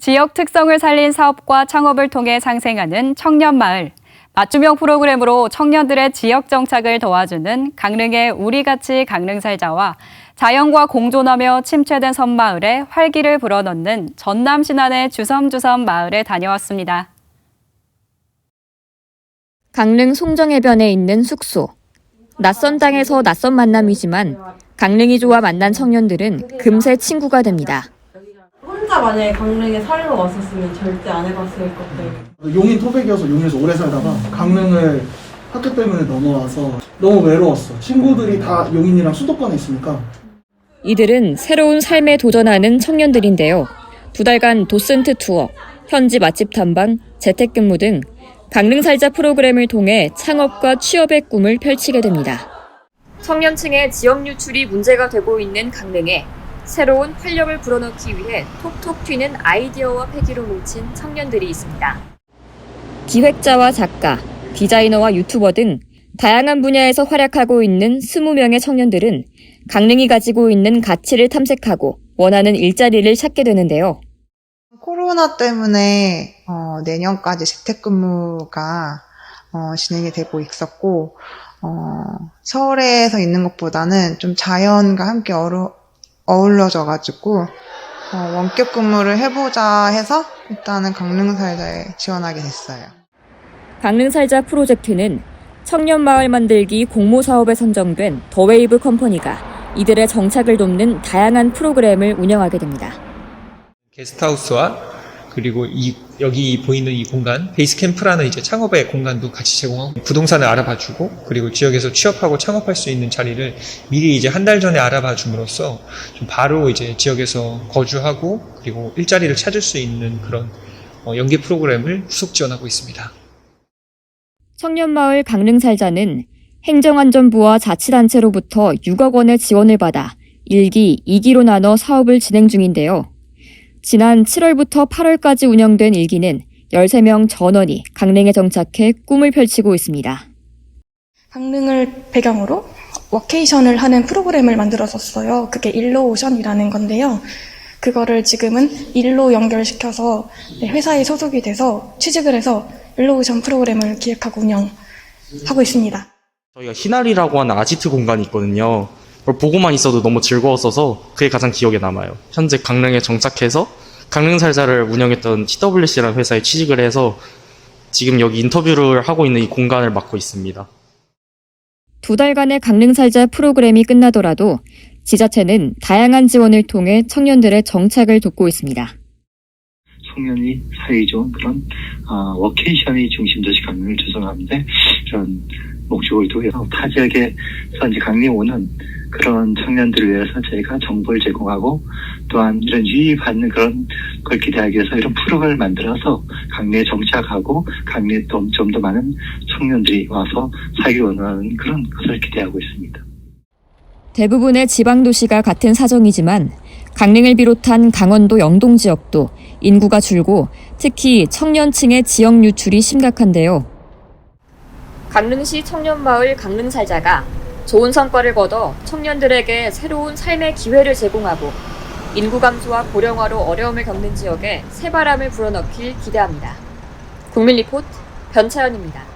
지역 특성을 살린 사업과 창업을 통해 상생하는 청년 마을. 맞춤형 프로그램으로 청년들의 지역 정착을 도와주는 강릉의 우리같이 강릉 살자와 자연과 공존하며 침체된 섬마을에 활기를 불어넣는 전남 신안의 주섬주섬 마을에 다녀왔습니다. 강릉 송정해변에 있는 숙소. 낯선 땅에서 낯선 만남이지만 강릉이 좋아 만난 청년들은 금세 친구가 됩니다. 만약에 강릉에 살러 왔었으면 절대 안 해봤을 것들. 용인 토백이어서 용인에서 오래 살다가 강릉을 학교 때문에 넘어와서 너무 외로웠어. 친구들이 다 용인이랑 수도권에 있으니까 이들은 새로운 삶에 도전하는 청년들인데요. 두 달간 도슨트 투어, 현지 맛집 탐방, 재택근무 등 강릉 살자 프로그램을 통해 창업과 취업의 꿈을 펼치게 됩니다. 청년층의 지역 유출이 문제가 되고 있는 강릉에 새로운 활력을 불어넣기 위해 톡톡 튀는 아이디어와 패기로 뭉친 청년들이 있습니다. 기획자와 작가, 디자이너와 유튜버 등 다양한 분야에서 활약하고 있는 20명의 청년들은 강릉이 가지고 있는 가치를 탐색하고 원하는 일자리를 찾게 되는데요. 코로나 때문에 어, 내년까지 재택근무가 어, 진행이 되고 있었고 어, 서울에서 있는 것보다는 좀 자연과 함께 어루, 어울러져가지고 어, 원격 근무를 해보자 해서 일단은 강릉살자에 지원하게 됐어요. 강릉살자 프로젝트는 청년 마을 만들기 공모 사업에 선정된 더웨이브 컴퍼니가 이들의 정착을 돕는 다양한 프로그램을 운영하게 됩니다. 게스트하우스와 그리고 이 여기 보이는 이 공간 베이스 캠프라는 이제 창업의 공간도 같이 제공하고 부동산을 알아봐주고 그리고 지역에서 취업하고 창업할 수 있는 자리를 미리 이제 한 달 전에 알아봐 줌으로써 좀 바로 이제 지역에서 거주하고 그리고 일자리를 찾을 수 있는 그런 어, 연계 프로그램을 후속 지원하고 있습니다. 청년마을 강릉살자는 행정안전부와 자치단체로부터 6억 원의 지원을 받아 1기, 2기로 나눠 사업을 진행 중인데요. 지난 7월부터 8월까지 운영된 1기는 13명 전원이 강릉에 정착해 꿈을 펼치고 있습니다. 강릉을 배경으로 워케이션을 하는 프로그램을 만들었었어요. 그게 일로오션이라는 건데요. 그거를 지금은 일로 연결시켜서 네, 회사에 소속이 돼서 취직을 해서 일로오션 프로그램을 기획하고 운영하고 있습니다. 저희가 희날이라고 하는 아지트 공간이 있거든요. 그걸 보고만 있어도 너무 즐거웠어서 그게 가장 기억에 남아요. 현재 강릉에 정착해서 강릉 살자를 운영했던 TWC라는 회사에 취직을 해서 지금 여기 인터뷰를 하고 있는 이 공간을 맡고 있습니다. 두 달간의 강릉 살자 프로그램이 끝나더라도 지자체는 다양한 지원을 통해 청년들의 정착을 돕고 있습니다. 청년이 사이 좋은 그런 어, 워케이션이 중심도시 강릉을 조성하는데 이런 목적을 두고서 타 지역에서 이제 강릉에 오는 그런 청년들을 위해서 저희가 정보를 제공하고 또한 이런 유의받는 그런 걸 기대하기 위해서 이런 프로그램을 만들어서 강릉에 정착하고 강릉에 좀더 많은 청년들이 와서 살기 원하는 그런 것을 기대하고 있습니다. 대부분의 지방 도시가 같은 사정이지만 강릉을 비롯한 강원도 영동 지역도 인구가 줄고 특히 청년층의 지역 유출이 심각한데요. 강릉시 청년마을 강릉살자가 좋은 성과를 거둬 청년들에게 새로운 삶의 기회를 제공하고 인구 감소와 고령화로 어려움을 겪는 지역에 새바람을 불어넣길 기대합니다. 국민 리포트 변차연입니다.